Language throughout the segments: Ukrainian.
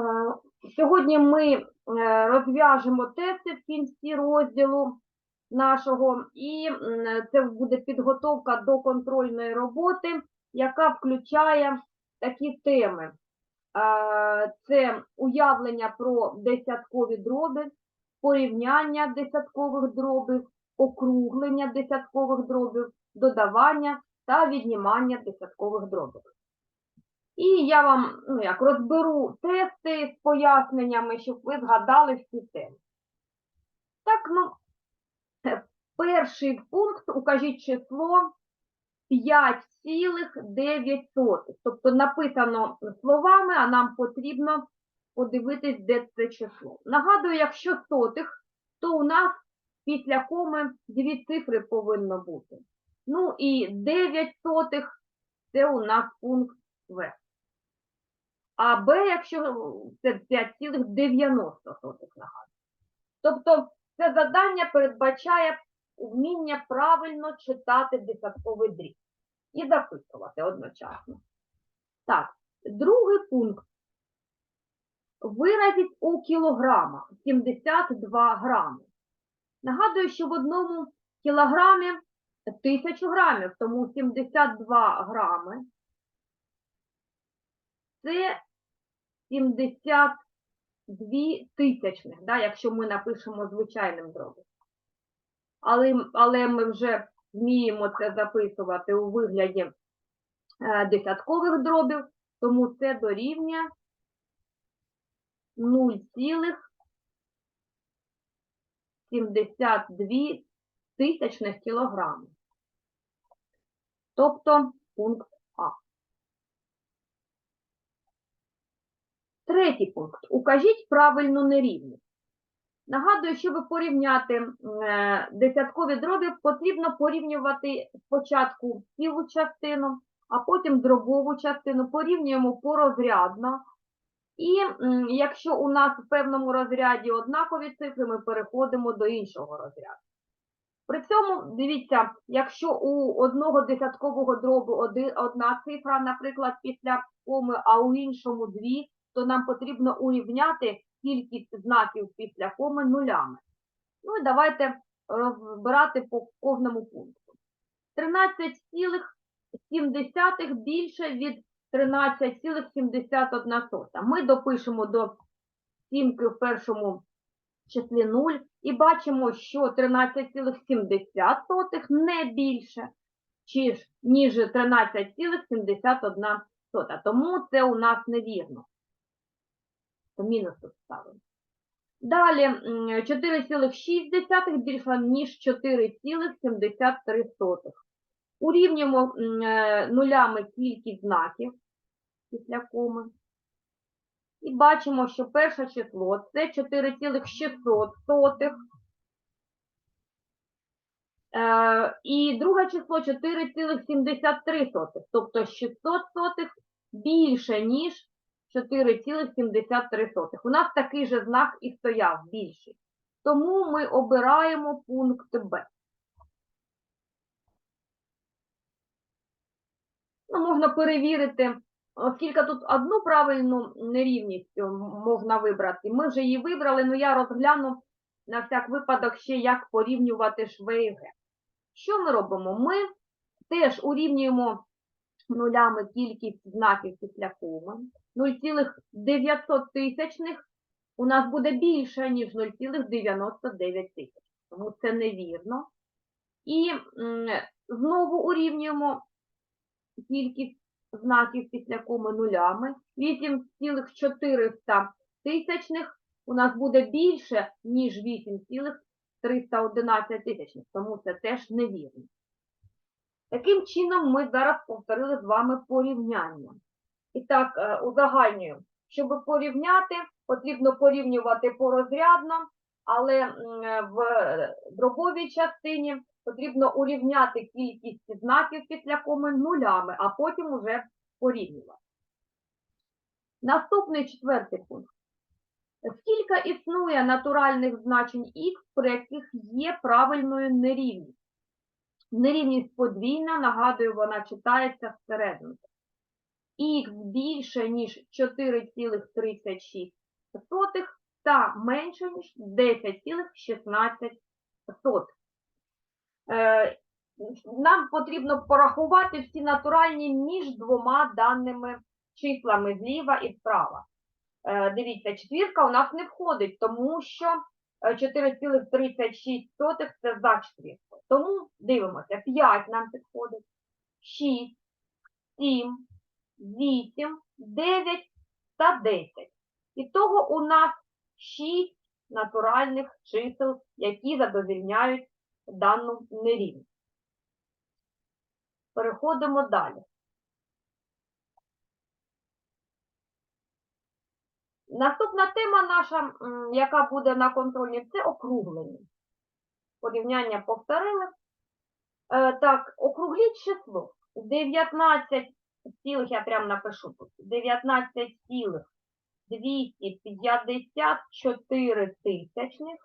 Е, Сьогодні ми е, розв'яжемо тести в кінці розділу нашого, і це буде підготовка до контрольної роботи, яка включає такі теми. Е, Це уявлення про десяткові дроби, порівняння десяткових дробів, округлення десяткових дробів, додавання та віднімання десяткових дробів. І я вам ну, як, розберу тести з поясненнями, щоб ви згадали всі теми. Так, ну, перший пункт, укажіть число 5,9. Тобто написано словами, а нам потрібно подивитись, де це число. Нагадую, якщо сотих, то у нас після коми дві цифри повинно бути. Ну і 9 сотих це у нас пункт В. А Б, якщо це 5,90 нагадую. Тобто це завдання передбачає вміння правильно читати десятковий дріб і записувати одночасно. Так, другий пункт. Виразіть у кілограмах 72 грами. Нагадую, що в одному кілограмі 1000 грамів, тому 72 грами це 72 тисячних, да, якщо ми напишемо звичайним дробом. Але, але ми вже вміємо це записувати у вигляді е, десяткових дробів, тому це дорівнює 0,72 тисячних кілограмів. Тобто пункт А. Третій пункт. Укажіть правильну нерівність. Нагадую, щоб порівняти е, десяткові дроби, потрібно порівнювати спочатку цілу частину, а потім дробову частину. Порівнюємо порозрядно. І якщо у нас в певному розряді однакові цифри, ми переходимо до іншого розряду. При цьому, дивіться, якщо у одного десяткового дробу одна цифра, наприклад, після коми, а у іншому дві, то нам потрібно урівняти кількість знаків після коми нулями. Ну і давайте розбирати по кожному пункту. 13,7 більше від 13,71. Ми допишемо до сімки в першому числі 0 і бачимо, що 13,7 не більше, ніж 13,71. Тому це у нас невірно. Мінус тут ставимо. Далі 4,6 більше, ніж 4,73. Урівнюємо е, нулями кількість знаків після коми. І бачимо, що перше число це 4,600. Е, і друге число 4,73. Тобто 600 сотих більше, ніж 4,73. У нас такий же знак і стояв більший. Тому ми обираємо пункт Б. Ну, можна перевірити, оскільки тут одну правильну нерівність можна вибрати. Ми вже її вибрали, але я розгляну на всяк випадок ще, як порівнювати Ш, В і Г. Що ми робимо? Ми теж урівнюємо нулями кількість знаків після коми. 0,900 тисячних у нас буде більше, ніж 0,99 тисяч. Тому це невірно. І знову урівнюємо кількість знаків після коми нулями. 8,400 тисячних у нас буде більше, ніж 8,311 тисячних, тому це теж невірно. Таким чином, ми зараз повторили з вами порівняння. І так, е, узагальнюю. Щоб порівняти, потрібно порівнювати порозрядно, але в дробовій частині потрібно урівняти кількість знаків після коми нулями, а потім уже порівнювати. Наступний четвертий пункт. Скільки існує натуральних значень х, при яких є правильною нерівність? Нерівність подвійна, нагадую, вона читається всередину. Х більше, ніж 4,36 та менше, ніж 10,16. Е, Нам потрібно порахувати всі натуральні між двома даними числами зліва і справа. Е, Дивіться, четвірка у нас не входить, тому що е, 4,36 це за четвірку. Тому дивимося, 5 нам підходить, 6, 7, 8, 9 та 10. І того у нас 6 натуральних чисел, які задовільняють дану нерівність. Переходимо далі. Наступна тема наша, яка буде на контрольні, це округлення. Порівняння повторили. Е, так, округліть число. 19 цілих, я прямо напишу тут, 19 цілих 254 тисячних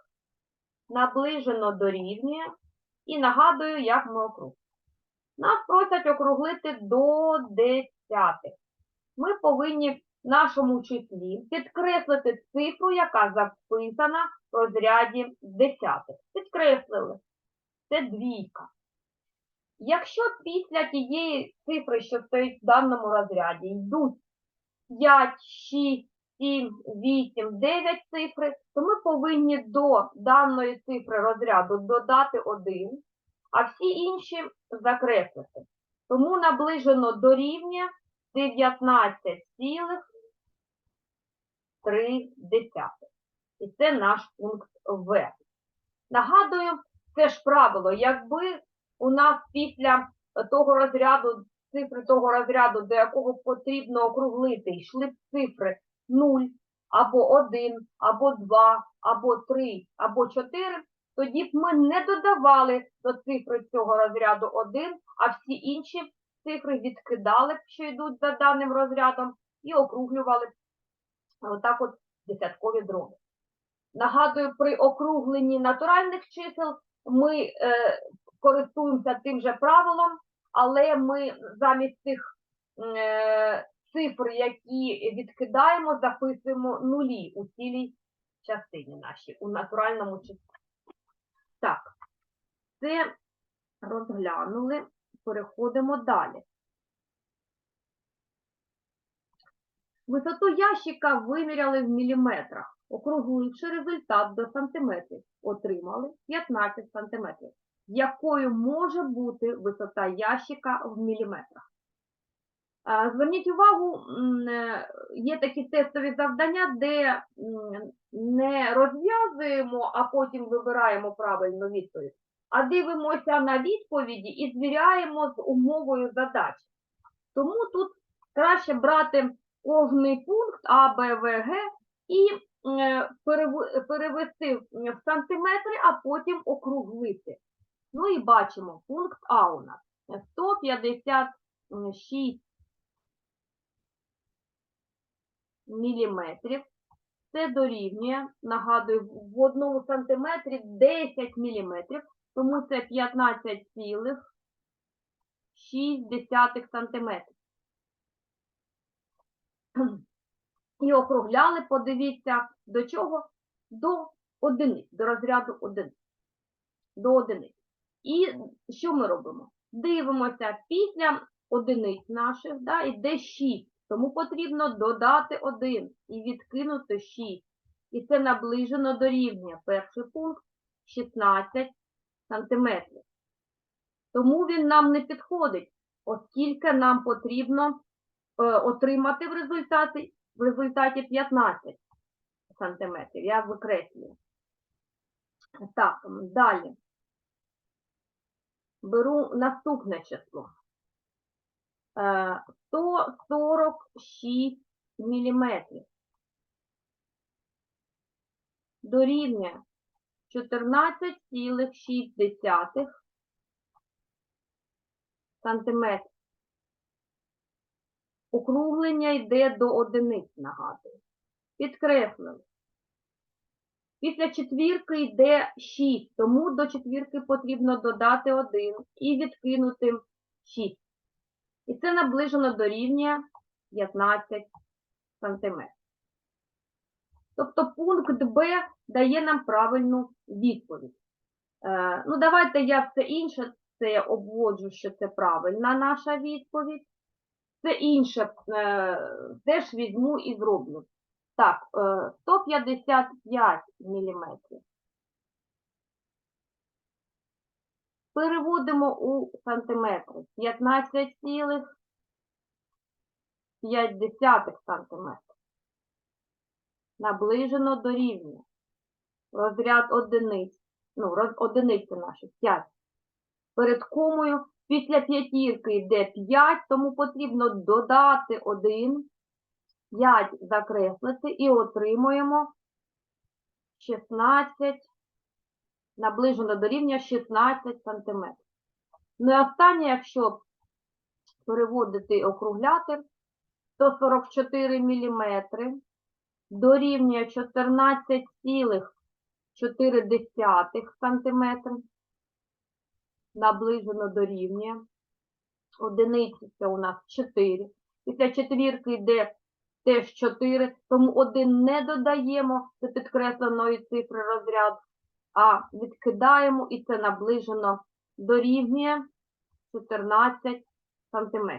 наближено дорівнює. І нагадую, як ми округлюємо. Нас просять округлити до десятих. Ми повинні в нашому числі підкреслити цифру, яка записана в розряді десятих. Підкреслили. Це двійка. Якщо після тієї цифри, що стоїть в даному розряді, йдуть 5, 6, 7, 8, 9 цифри, то ми повинні до даної цифри розряду додати 1, а всі інші закреслити. Тому наближено до рівня 19,3. І це наш пункт В. Нагадую, це ж правило, якби у нас після того розряду, цифри того розряду, до якого потрібно округлити, йшли б цифри 0, або 1, або 2, або 3, або 4, тоді б ми не додавали до цифри цього розряду 1, а всі інші цифри відкидали б, що йдуть за даним розрядом, і округлювали б отак от десяткові дроби. Нагадую, при округленні натуральних чисел ми е, користуємося тим же правилом, але ми замість тих е, цифр, які відкидаємо, записуємо нулі у цілій частині нашій, у натуральному числі. Так, це розглянули, переходимо далі. Висоту ящика виміряли в міліметрах, округливши результат до сантиметрів, отримали 15 сантиметрів. Якою може бути висота ящика в міліметрах? Зверніть увагу, е, є такі тестові завдання, де не розв'язуємо, а потім вибираємо правильну відповідь, а дивимося на відповіді і звіряємо з умовою задачі. Тому тут краще брати кожний пункт А, Б, В, Г і е, перевести в сантиметри, а потім округлити. Ну і бачимо, пункт А у нас 156 міліметрів. Це дорівнює, нагадую, в одному сантиметрі 10 міліметрів, тому це 15,6 сантиметрів. І округляли, подивіться, до чого? До одиниць, до розряду одиниць. До одиниць. І що ми робимо? Дивимося, після одиниць наших да, йде 6, тому потрібно додати 1 і відкинути 6. І це наближено до рівня. Перший пункт 16 сантиметрів. Тому він нам не підходить, оскільки нам потрібно е, отримати в результаті, в результаті 15 сантиметрів. Я викреслюю. Так, далі. Беру наступне число. Е, 146 міліметрів. Дорівнює 14,6 сантиметрів. Округлення йде до одиниць, нагадую. Підкреслили. Після четвірки йде 6, тому до четвірки потрібно додати 1 і відкинути 6. І це наближено до рівня 15 сантиметрів. Тобто пункт Б дає нам правильну відповідь. Е, ну, давайте я все інше це обводжу, що це правильна наша відповідь. Це інше е, теж візьму і зроблю. Так, е, 155 мм. Переводимо у сантиметри. 15,5 сантиметрів. Наближено до рівня. Розряд одиниць. Ну, роз, одиниці наші 5. Перед комою після п'ятірки йде 5, тому потрібно додати 1, 5 закреслити і отримуємо 16, наближено до рівня 16 см. Ну і останнє, якщо переводити округляти, 144 мм дорівнює 14,4 см наближено до рівня. Одиниці це у нас 4. Після четвірки йде теж 4, тому один не додаємо до підкресленої цифри розряд, а відкидаємо і це наближено до рівня 14 см.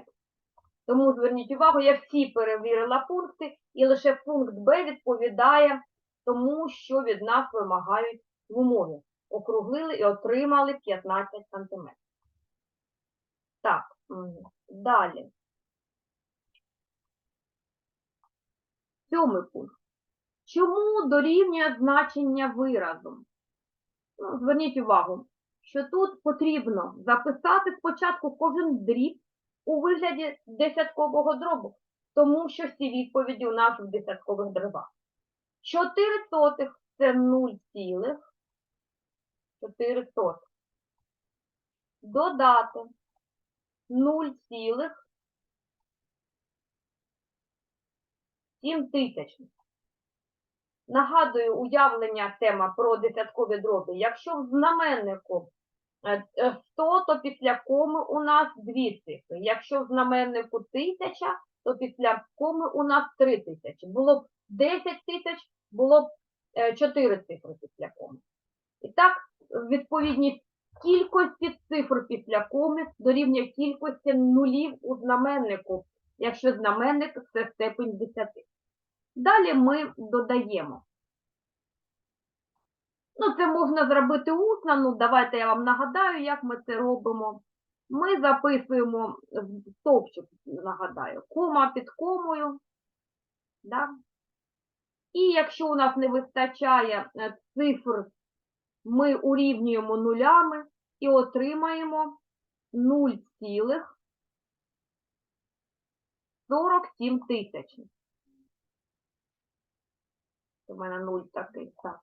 Тому зверніть увагу, я всі перевірила пункти, і лише пункт Б відповідає тому, що від нас вимагають в умові округлили і отримали 15 см. Так, далі. Сьомий пункт. Чому дорівнює значення виразу? Ну, зверніть увагу, що тут потрібно записати спочатку кожен дріб у вигляді десяткового дробу, тому що всі відповіді у нас в десяткових дробах. 4 сотих – це 0 цілих. 4 сотих. Додати 0 цілих 7 тисячних. Нагадую, уявлення тема про десяткові дроби. Якщо в знаменнику е, е, 100, то після коми у нас 2 цифри. Якщо в знаменнику 1000, то після коми у нас 3 тисячі. Було б 10 тисяч, було б 4 цифри після коми. І так, відповідність кількості цифр після коми дорівнює кількості нулів у знаменнику, якщо знаменник це степень 10. Далі ми додаємо. Ну, це можна зробити усно, ну давайте я вам нагадаю, як ми це робимо. Ми записуємо в стовпчик, нагадаю, кома під комою. Да? І якщо у нас не вистачає е, цифр ми урівнюємо нулями і отримаємо 0,47 тисяч. У мене 0 такий, так.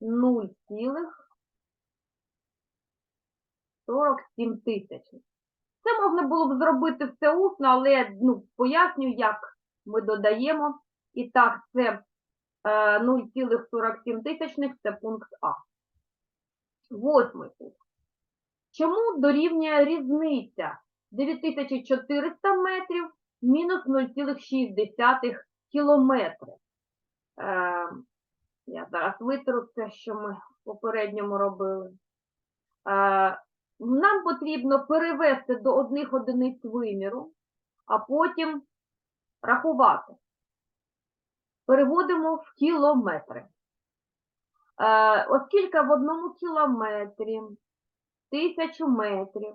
0,47 тисяч. Це можна було б зробити все усно, але ну, поясню, як ми додаємо. І так, це 0,47 тисячних – це пункт А. Восьмий пункт. Чому дорівнює різниця 9400 метрів мінус 0,6 кілометри? Е, я зараз витру це, що ми в попередньому робили. Е, нам потрібно перевести до одних одиниць виміру, а потім рахувати. Переводимо в кілометри. Е, Оскільки в одному кілометрі тисячу метрів,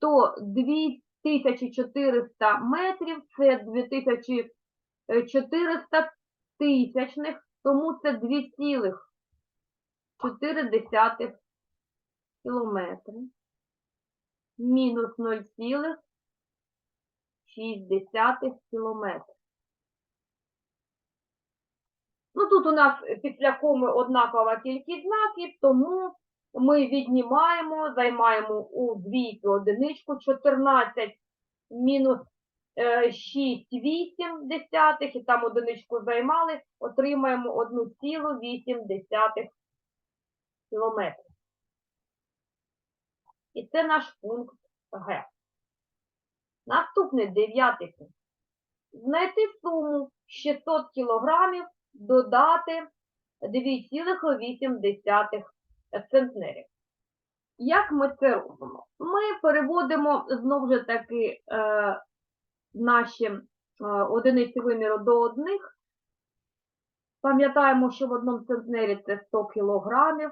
то 2400 метрів це 2400 тисячних, тому це 2,4 кілометри. Мінус 0,6 кілометри. Ну, тут у нас після коми однакова кількість знаків, тому ми віднімаємо, займаємо у двійку одиничку 14 мінус 6,8 десятих, і там одиничку займали, отримаємо 1,8 кілометрів. І це наш пункт Г. Наступний дев'ятий пункт. знайти суму 600 кілограмів, додати 2,8 центнерів. Як ми це робимо? Ми переводимо знову ж таки е, наші е, одиниці виміру до одних. Пам'ятаємо, що в одному центнері це 100 кілограмів,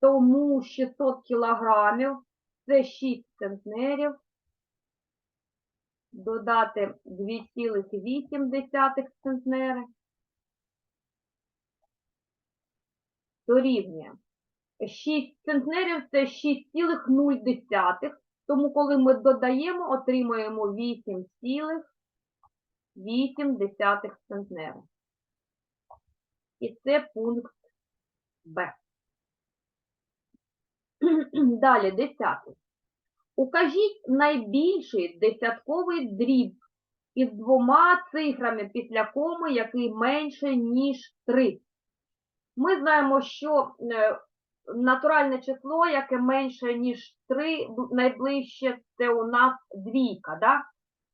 тому 600 кілограмів це 6 центнерів. Додати 2,8 центнери. Дорівнює. 6 центнерів це 6,0, тому коли ми додаємо, отримуємо 8,8 центнера. І це пункт Б. Далі, десятий. Укажіть найбільший десятковий дріб із двома цифрами після коми, який менше, ніж 3. Ми знаємо, що е, натуральне число, яке менше, ніж 3, найближче це у нас двійка. Да?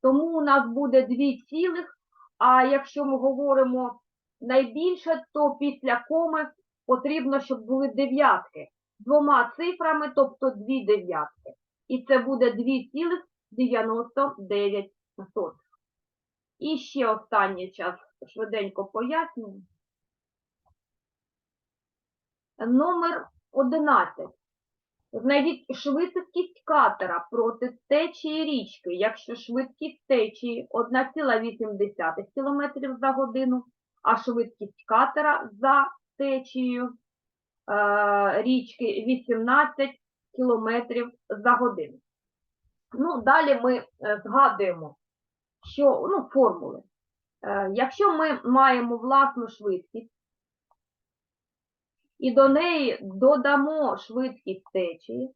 Тому у нас буде 2 цілих, а якщо ми говоримо найбільше, то після коми потрібно, щоб були дев'ятки. Двома цифрами, тобто 2 дев'ятки. І це буде 2,99. І ще останній час швиденько пояснюю. Номер 11. Знайдіть швидкість катера проти течії річки, якщо швидкість течії 1,8 км за годину, а швидкість катера за течією е, річки 18 км за годину. Ну, далі ми е, згадуємо, що ну, формули. Е, якщо ми маємо власну швидкість, і до неї додамо швидкість течії,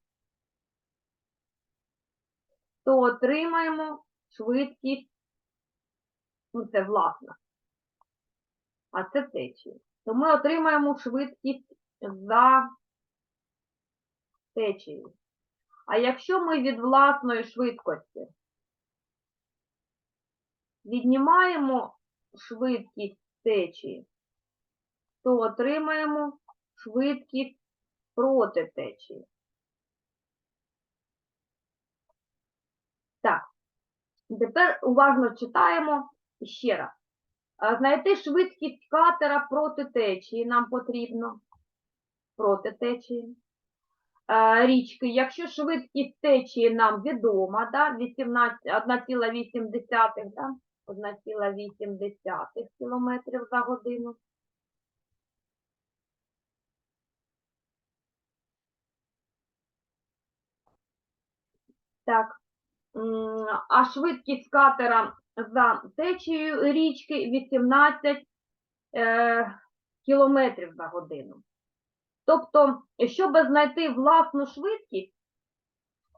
то отримаємо швидкість, ну це власна, а це течія. То ми отримаємо швидкість за течією. А якщо ми від власної швидкості віднімаємо швидкість течії, то отримаємо швидкість проти течії. Так, тепер уважно читаємо ще раз. Знайти швидкість катера проти течії нам потрібно. Проти течії. Е, Річки, якщо швидкість течії нам відома, да, 18 1,8 да, 1,8 км за годину, Так. А швидкість катера за течією річки 18 е, кілометрів за годину. Тобто, щоб знайти власну швидкість,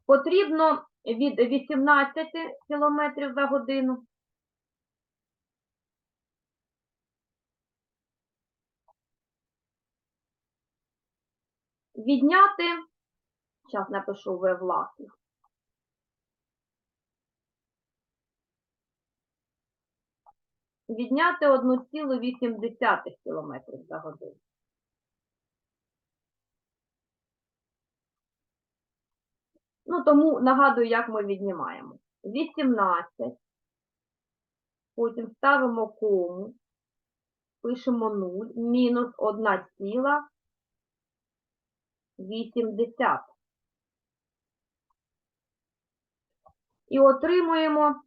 потрібно від 18 кілометрів за годину відняти, зараз напишу В власних, відняти 1,8 км за годину. Ну, тому нагадую, як ми віднімаємо. 18, потім ставимо кому, пишемо 0, мінус 1,8. І отримуємо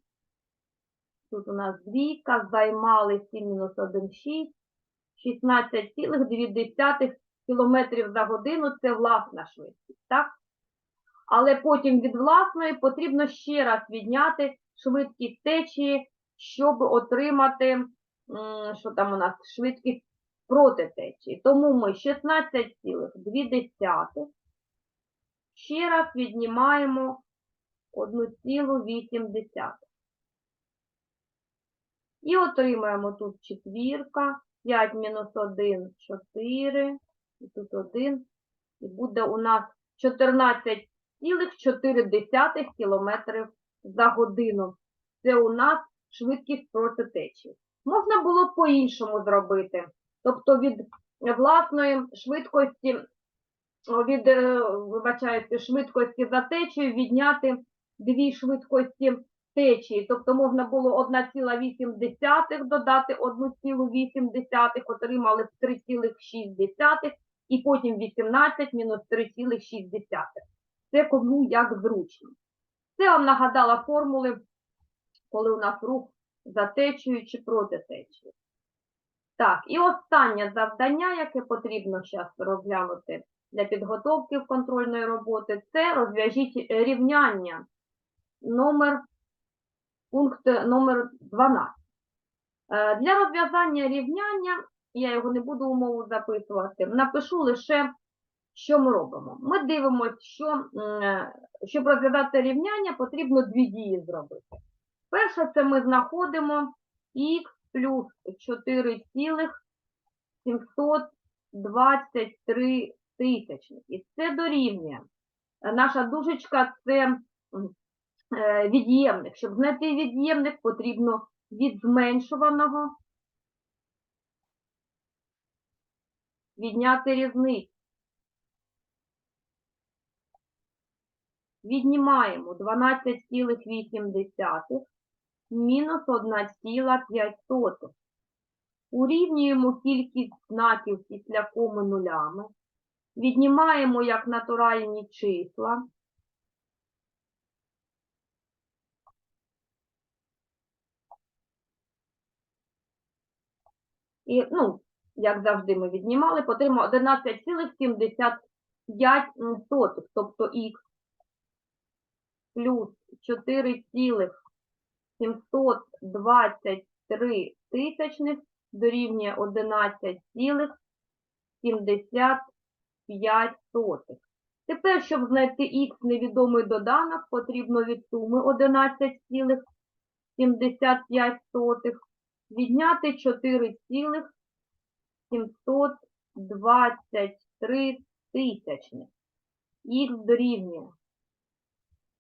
Тут у нас двійка, займали 7 мінус 1, 6, 16,2 км за годину це власна швидкість, так? Але потім від власної потрібно ще раз відняти швидкість течії, щоб отримати, що там у нас, швидкість проти течії. Тому ми 16,2 ще раз віднімаємо 1,8. І отримаємо тут четвірка, 5 мінус 1 – 4, і тут 1. І буде у нас 14,4 км за годину. Це у нас швидкість проти течії. Можна було по-іншому зробити. Тобто від власної швидкості, від, е, швидкості за течією відняти дві швидкості течії. Тобто можна було 1,8 додати 1,8, отримали 3,6 і потім 18 мінус 3,6. Це кому як зручно. Це вам нагадала формули, коли у нас рух за течією чи проти течії. Так, і останнє завдання, яке потрібно зараз розглянути для підготовки контрольної роботи, це розв'яжіть рівняння номер, пункт номер 12. Е, Для розв'язання рівняння, я його не буду умову записувати, напишу лише, що ми робимо. Ми дивимося, що, е, щоб розв'язати рівняння, потрібно дві дії зробити. Перше, це ми знаходимо х плюс 4,723 тисячних. І це дорівнює. Е, Наша дужечка – це е, від'ємник. Щоб знайти від'ємник, потрібно від зменшуваного відняти різницю. Віднімаємо 12,8 мінус 1,5. Урівнюємо кількість знаків після коми нулями. Віднімаємо як натуральні числа. І, ну, як завжди ми віднімали, отримаємо 11,75, тобто х плюс 4,723 тисячних дорівнює 11,75. Тепер, щоб знайти х невідомий доданок, потрібно від суми 11,75 відняти 4,723 тисячних. Х дорівнює.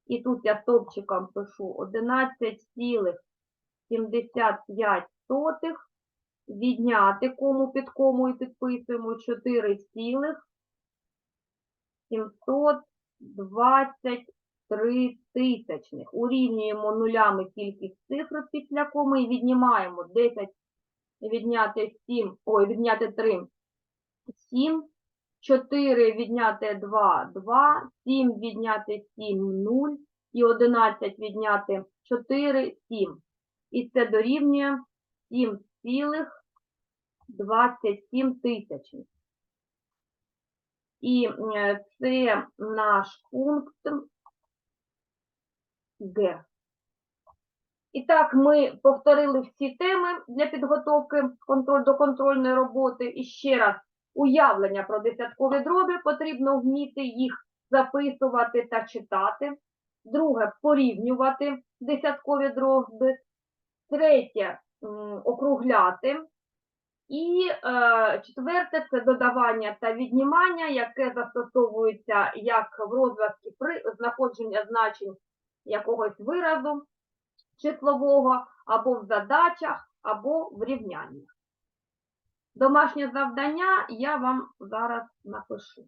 І тут я стовпчиком пишу 11,75 відняти кому під кому і підписуємо 4,723 тисячних. Урівнюємо нулями кількість цифр після коми і віднімаємо 10 відняти 7, ой, відняти 3, 7, 4 відняти 2, 2, 7 відняти 7, 0, і 11 відняти 4, 7. І це дорівнює 7,27 тисячних. І е, це наш пункт Г. І так, ми повторили всі теми для підготовки контроль, до контрольної роботи. І ще раз, уявлення про десяткові дроби, потрібно вміти їх записувати та читати. Друге, порівнювати десяткові дроби. Третє, округляти. І е, четверте це додавання та віднімання, яке застосовується як в розв'язку при знаходженні значень якогось виразу числового, або в задачах, або в рівняннях. Домашнє завдання я вам зараз напишу.